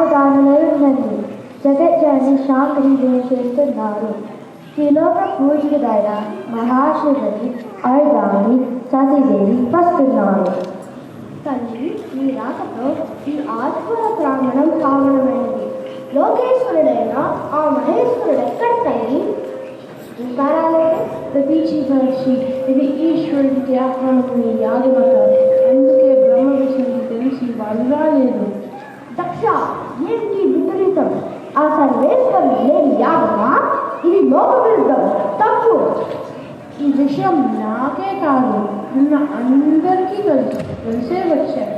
సావధానులై ఉండండి జగజ్జాని శాంతిని చేస్తున్నారు త్రిలోక పూజితుడైన మహాశివుని అర్ధాన్ని సతీదేవి వస్తున్నారు. తల్లి ఈ రాకతో ఈ ఆత్మల ప్రాంగణం పావనమైనది లోకేశ్వరుడైన ఆ మహేశ్వరుడు ఎక్కడ తల్లి ఇంకారాలేదు ప్రతీచి మహర్షి ఇది ఈశ్వరుడికి ఆహ్వానం యాగమత అందుకే బ్రహ్మ విషయం తెలిసి వాళ్ళు రాలేదు దక్ష ఏంటి విపరీతం ఆ సర్వేశ్వరుడు లేని యాగమా ఇది లోక విరుద్ధం తప్పు ఈ విషయం నాకే కాదు నిన్న అందరికీ తెలుసు తెలిసే వచ్చాను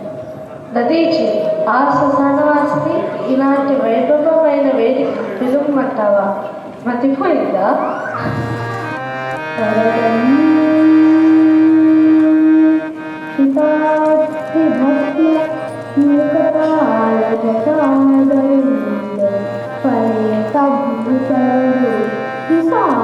దదీచి ఆ శ్మశానవాసిని ఇలాంటి వైభవమైన వేదిక పిలువమంటావా మతిపోయిందా పితాస్తి భక్తి పిశాచం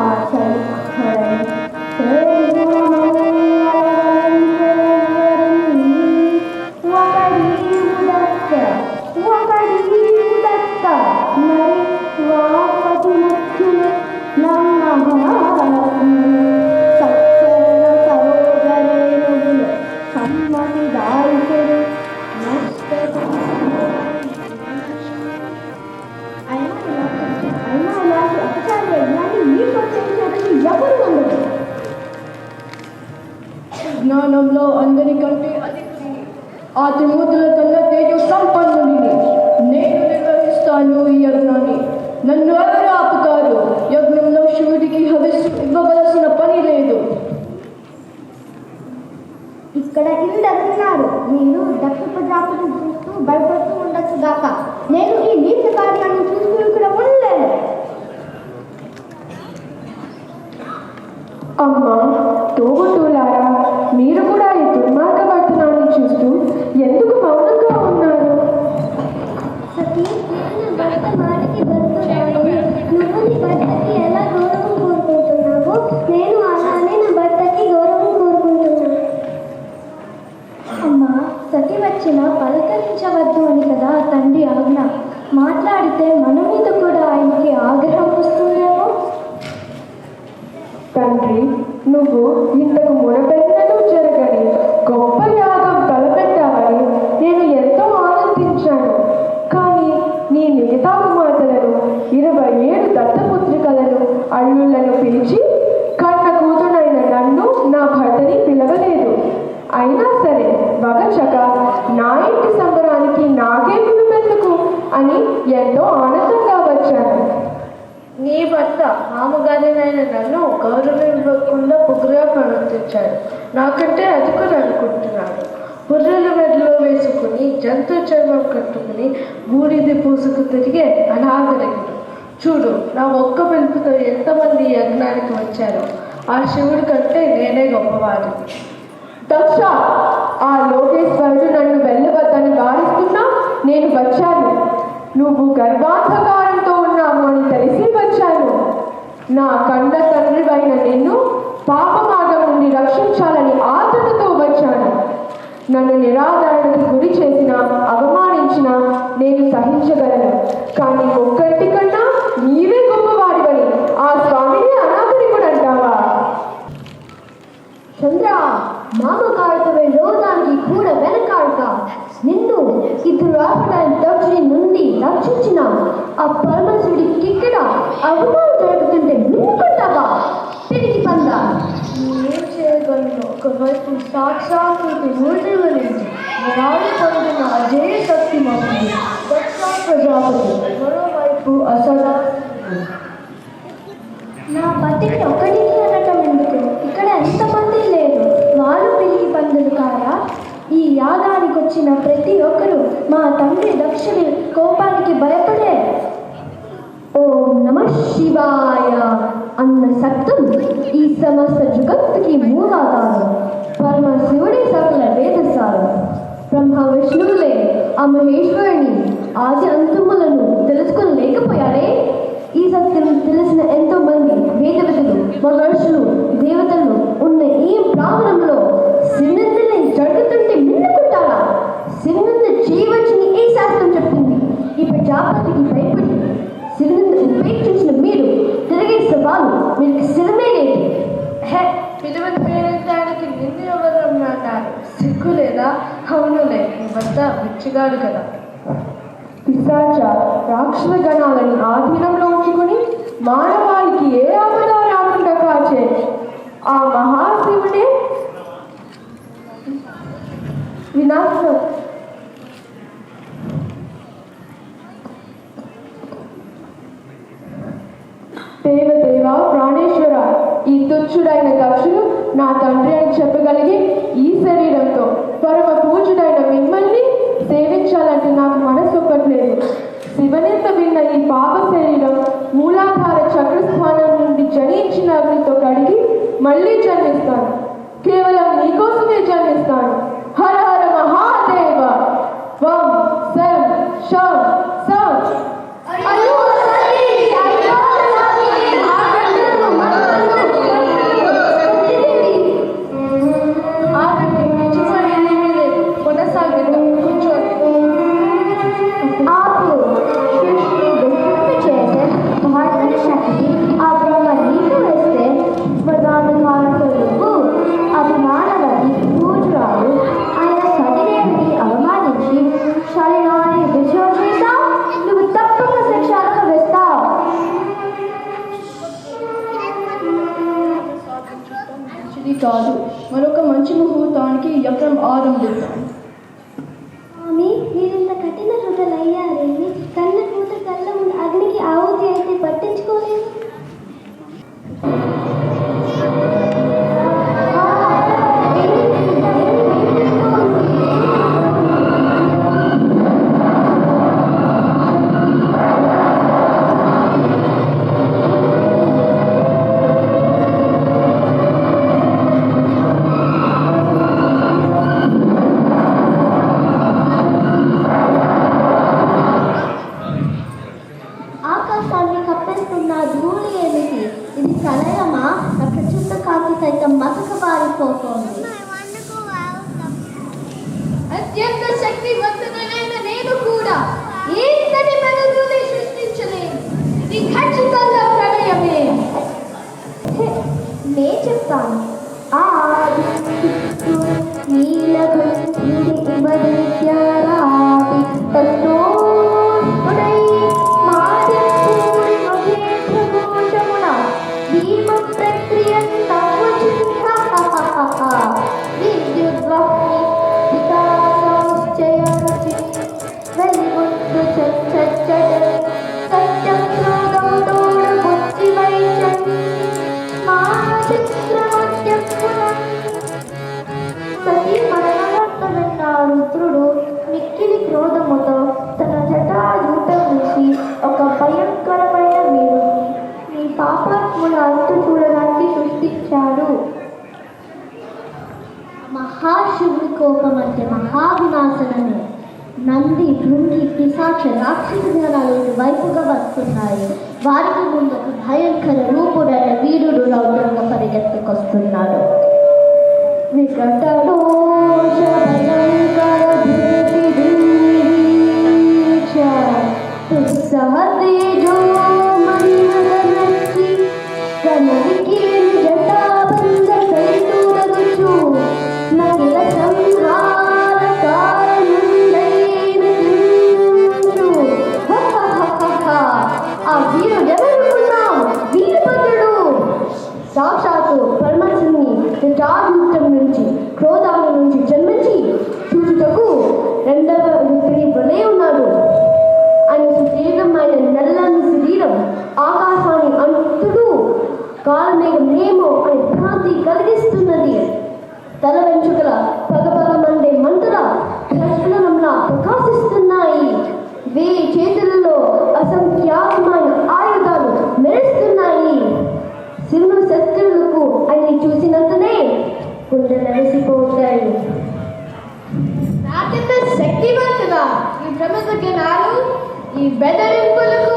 గాక నేను ఈ నీచ కార్యాన్ని చూస్తూ ఇక్కడ ఉండలేను. అమ్మా తోబుట్టులారా మీరు కూడా ఈ దుర్మార్గ వర్తనాన్ని చూస్తూ ఎందుకు మౌనంగా ఉన్నారు? చూడు నా ఒక్క పిలుపుతో ఎంతమంది యజ్ఞానికి వచ్చారో ఆ శివుడి కంటే నేనే గొప్పవాడు దక్ష ఆ లోకేశ్వరుడు నన్ను వెళ్ళవద్దని భావిస్తున్నా నేను వచ్చాను. నువ్వు గర్భాంధకారంతో ఉన్నావు అని తెలిసి వచ్చాను. నా కండ తండ్రివైన నిన్ను పాప మార్గం నుండి రక్షించాలని ఆతృతతో వచ్చాను. నన్ను నిరాదరణకు గురి చేసిన అవమానించిన నేను సహించగలను. కానీ ఒక్కటి కన్నా నీవే గొప్పవాడివని ఆ స్వామిని అనాగరికుడు అంటావా చంద్ర మామగారితో వెళ్ళడానికి కూడా వెనకాడక. నిన్ను ఇద్దరు ఆపడానికి దక్షిణి నుండి రక్షించిన ఆ పరమశివుడి కిక్కడ అవమానం జరుగుతుంటే నిన్నుకుంటావా తిరిగి పంద. ఏం చేయగలను? ఒకవైపు సాక్షాత్తు ఊరివలించి వరాలు పొందిన అజేయ శక్తి మాత్రమే దక్ష ప్రజాపతి. మరోవైపు నా పతిని ఒకటికి అనటం ఎందుకు? ఇక్కడ ఎంతమంది లేరు? వాళ్ళు పిల్లి పందులు కారా? ఈ యాగానికి వచ్చిన ప్రతి ఒక్కరూ మా తండ్రి దక్షిణ కోపానికి భయపడే ఓం నమ శివాయ అన్న శబ్దం ఈ సమస్త జగత్తుకి మూలాధారం. పరమ శివుడి సకల వేదసారం. బ్రహ్మ విష్ణువులే ఆ మహేశ్వరుని ఆది అంతుములను తెలుసుకోలేకపోయారే ఈ సత్యం తెలిసిన ఎంతో మంది వేదవిధులు మహర్షులు దేవతలు ఉన్న ఈ ప్రాంగణంలో సిన్నందుని జరుగుతుంటే మిన్నుకుంటారా సిన్నందు చేయవచ్చని ఏ శాస్త్రం చెప్పింది. ఈ ప్రజాపతికి భయపడి సిరినందు ఉపేక్షించిన మీరు తిరిగే సవాలు మీకు శిరమే లేదు. హే పిలువని పేరెత్తడానికి నిన్ను ఎవరు అన్నారు సిగ్గు లేదా? అవునులే నీ వద్ద పిచ్చిగాడు కదా. పిశాచ రాక్షస గణాలని ఆధీనంలో ఉంచుకుని మానవాళికి ఏ ఆపద రాకుండా కాచే ఆ మహాశివుడే? వినాశనం దేవదేవ ప్రాణేశ్వర ఈ తుచ్చుడైన దక్షుడు నా తండ్రి అని చెప్పగలిగి ఈ శరీరంతో పరమ పూజుడైన మిమ్మల్ని సేవించాలంటే నాకు మనసు ఒక్కట్లేదు శివనేత విన్న ఈ పాప శరీరం మూలాధార చక్రస్థానం నుండి జనించిన అగ్నితో కడిగి మళ్ళీ జన్మిస్తాను. కేవలం నీకోసమే జన్మిస్తాను. ఇది కాదు. మరొక మంచి ముహూర్తానికి యజ్ఞం ఆరంభిద్దాం. మహాశివుడి కోపం అంటే మహావినాశనమే నంది భృంగి పిశాచ రాక్షస గణాలు వైపుగా వస్తున్నాయి. వారికి ముందు ఒక భయంకర రూపుడైన వీరుడు రౌద్రంగా పరిగెత్తుకొస్తున్నాడు. వికటదోష భయంకర ఆకాశాన్ని అంటుడు కాలమేఘమేమో అని భ్రాంతి కలిగిస్తున్నది. తల వెంచుకల పగపగ మండే మంటల ప్రశ్నలంలా ప్రకాశిస్తున్నాయి. వే చేతులలో అసంఖ్యాకమైన ఆయుధాలు మెరుస్తున్నాయి. సింహ శత్రులకు అన్ని చూసినంతనే గుండె నలిసిపోతాయి శక్తివంతుగా ఈ ప్రముఖ జనాలు ఈ బెదరింపులకు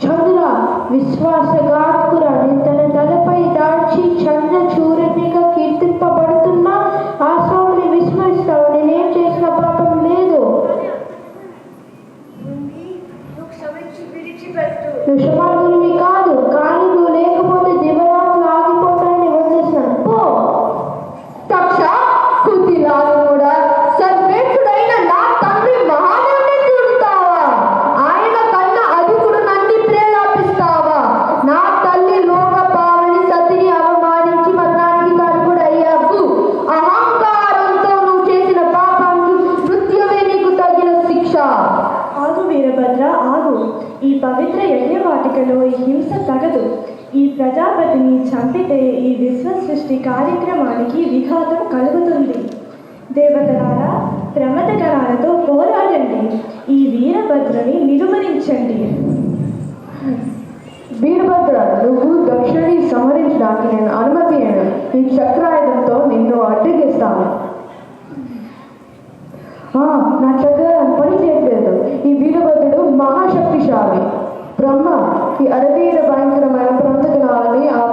చంద్ర విశ్వాసఘాతుర తన తలపై దాచి చన్న చూర పవిత్ర యజ్ఞవాటికలో ఈ హింస తగదు. ఈ ప్రజాపతిని చంపితే ఈ విశ్వ సృష్టి కార్యక్రమానికి విఘాతం కలుగుతుంది. దేవతలారా ప్రమదకరాలతో పోరాడండి. ఈ వీరభద్రుని నిలుమరించండి వీరభద్ర నువ్వు దక్షిణి సంహరించడానికి నేను అనుమతి నేను ఈ చక్రాయుధంతో నిన్ను అడ్డగిస్తాను నా చక్కగా పని చేయట్లేదు. ఈ వీరభద్రుడు మహాశక్తిశాలి. బ్రహ్మ ఈ అరవీర భయంకరమైన ప్రంతకాలని ఆ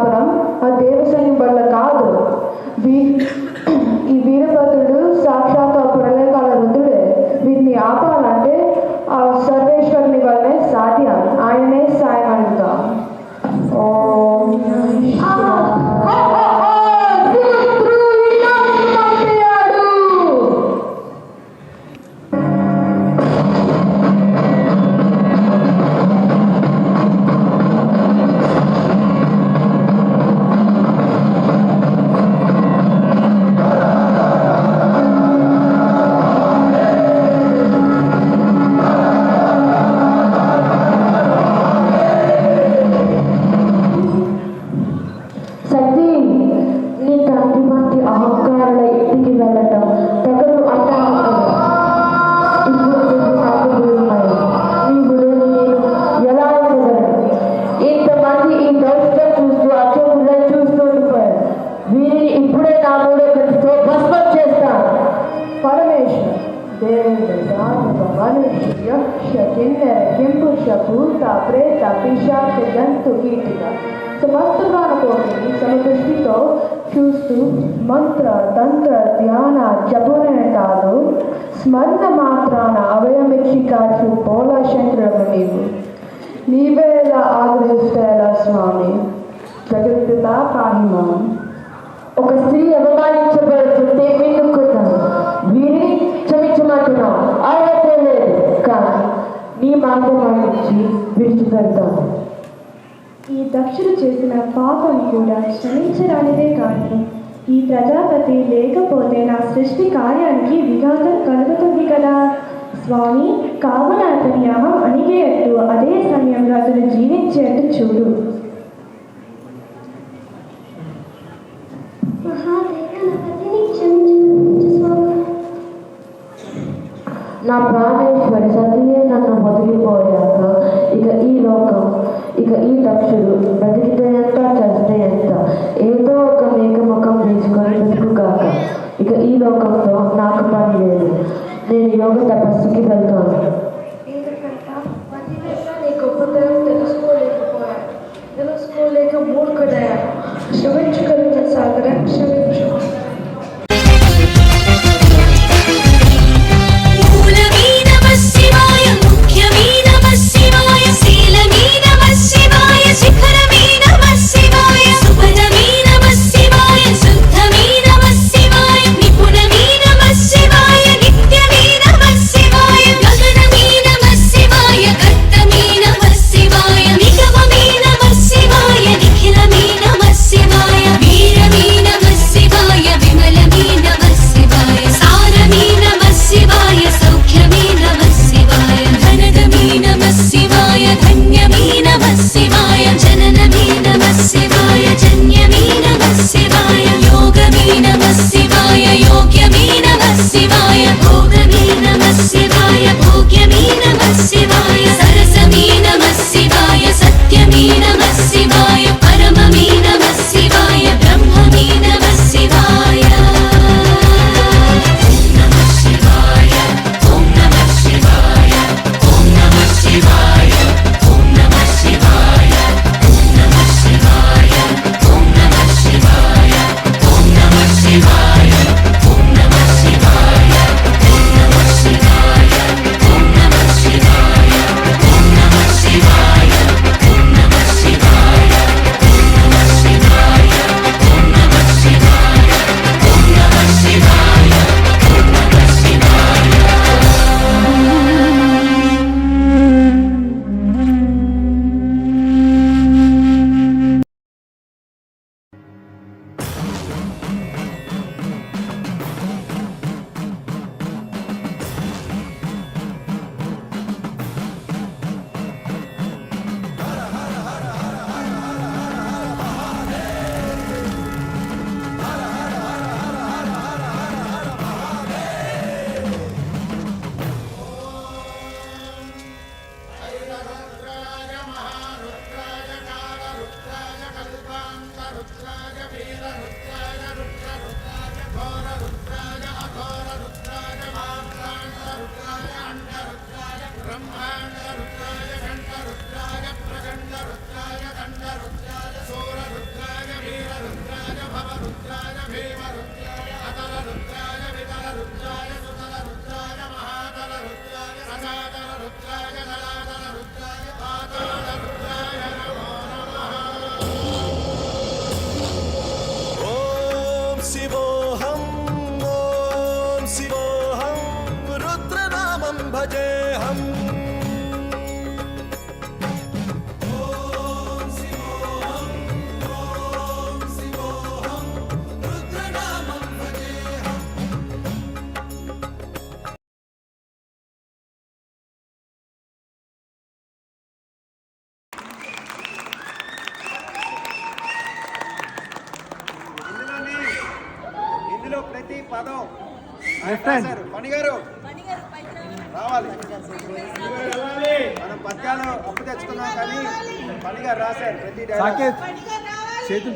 ಜ್ಞಾನ ಜಪೋರಣೆ ತಾಳು ಸ್ಮರಣ ಮಾತ್ರಾನ ಅವಯಮಿಕ್ಷಿ ಕಾಚು ಪೋಲ ಶಂಕರವು ನೀವು ನೀವೇ ಎಲ್ಲ ಆಗ್ರಹಿಸ್ತಾಯಿಲ್ಲ స్వామి. జగత్తుతా పాహిమా. ఒక స్త్రీ అవమానించబడుతుంటే మిన్నుక్కుతాను వీరిని క్షమించమంటున్నాం అయితే లేదు. కానీ నీ మార్గం నుంచి విడిచిపెడతాను ఈ దక్షిణ చేసిన పాపం కూడా క్షమించడానిదే కానీ ఈ ప్రజాపతి లేకపోతే నా సృష్టి కార్యానికి విఘాతం కలుగుతుంది కదా? స్వామి కావున అతని అహం అణిగేయట్టు. అదే సమయంలో అతను జీవించేట్టు చూడు. నా ప్రాణేశ్వరి సతీయే నన్ను వదిలిపోయాక ఇక ఈ లోకం ఇక ఈ దక్షుడు బ్రతికి పద్యాలు ఒప్పు తెచ్చుకున్నాం కానీ పనిగా రాశారు ప్రతి చేతులు